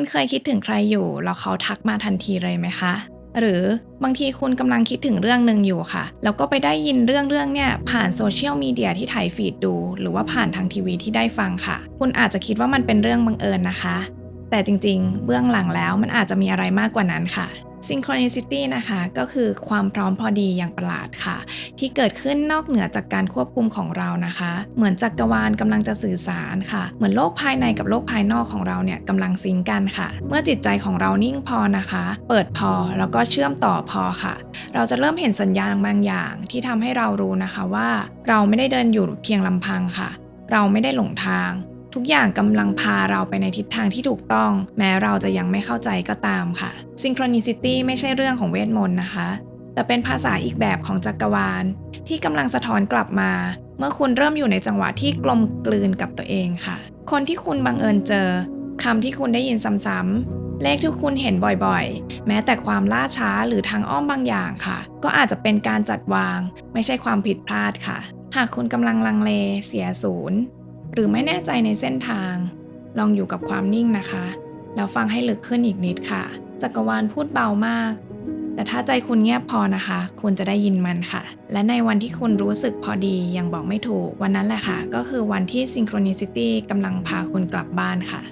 คุณเคยคิดถึงใครอยู่แล้วเขาทักมาทันทีเลยไหมคะ หรือบางทีคุณกำลังคิดถึงเรื่องหนึ่งอยู่ค่ะ แล้วก็ไปได้ยินเรื่องเรื่องเนี่ยผ่านโซเชียลมีเดียที่ถ่ายฟีดดู หรือว่าผ่านทางทีวีที่ได้ฟังค่ะ คุณอาจจะคิดว่ามันเป็นเรื่องบังเอิญนะคะ แต่จริงๆ เบื้องหลังแล้วมันอาจจะมีอะไรมากกว่านั้นค่ะ Synchronicity นะคะก็คือความพร้อมพอดีอย่างประหลาดค่ะ ที่เกิดขึ้นนอกเหนือจากการควบคุมของเรานะคะ เหมือนจักรวาลกำลังจะสื่อสารค่ะ เหมือนโลกภายในกับโลกภายนอกของเราเนี่ยกำลังซิงก์กันค่ะ เมื่อจิตใจของเรานิ่งพอนะคะ เปิดพอแล้วก็เชื่อมต่อพอค่ะ เราจะเริ่มเห็นสัญญาณบางอย่างที่ทำให้เรารู้นะคะว่า เราไม่ได้เดินอยู่เพียงลำพังค่ะ เราไม่ได้หลงทาง ทุกอย่างกำลังพาเราไปในทิศทางที่ถูกต้อง แม้เราจะยังไม่เข้าใจก็ตามค่ะ Synchronicity ไม่ใช่เรื่องของเวทมนต์นะคะ แต่เป็นภาษาอีกแบบของจักรวาล ที่กำลังสะท้อนกลับมา เมื่อคุณเริ่มอยู่ในจังหวะที่กลมกลืนกับตัวเองค่ะ คนที่คุณบังเอิญเจอคำที่คุณได้ยินซ้ำๆ เลขที่คุณเห็นบ่อยๆ แม้แต่ความล่าช้าหรือทางอ้อมบางอย่างค่ะ ก็อาจจะเป็นการจัดวาง ไม่ใช่ความผิดพลาดค่ะ หากคุณกำลังลังเล เสียศูนย์ หรือไม่แน่ใจในเส้นทาง ลองอยู่กับความนิ่งนะคะ แล้วฟังให้ลึกขึ้นอีกนิดค่ะ จักรวาลพูดเบามาก แต่ถ้าใจคุณเงียบพอนะคะ คุณจะได้ยินมันค่ะ และในวันที่คุณรู้สึกพอดียังบอกไม่ถูก วันนั้นแหละค่ะ ก็คือวันที่ Synchronicity กำลังพาคุณกลับบ้านค่ะ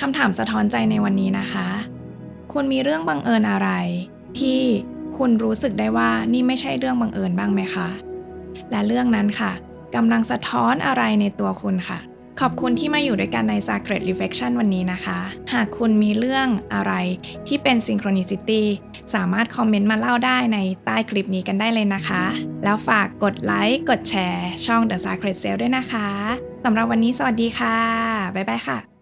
คำถามสะท้อนใจในวันนี้นะคะ คุณมีเรื่องบังเอิญอะไร ที่คุณรู้สึกได้ว่านี่ไม่ใช่เรื่องบังเอิญบ้างไหมคะ และเรื่องนั้นค่ะ กำลังสะท้อนอะไรในตัวคุณค่ะ ขอบคุณที่มาอยู่ด้วยกันใน Sacred Reflection วันนี้นะคะ หากคุณมีเรื่องอะไรที่เป็น Synchronicity สามารถคอมเมนต์มาเล่าได้ในใต้คลิปนี้กันได้เลยนะคะ แล้วฝากกดไลค์กดแชร์ ช่อง The Sacred Cell ด้วยนะคะสำหรับวันนี้สวัสดีค่ะ บ๊ายบายค่ะ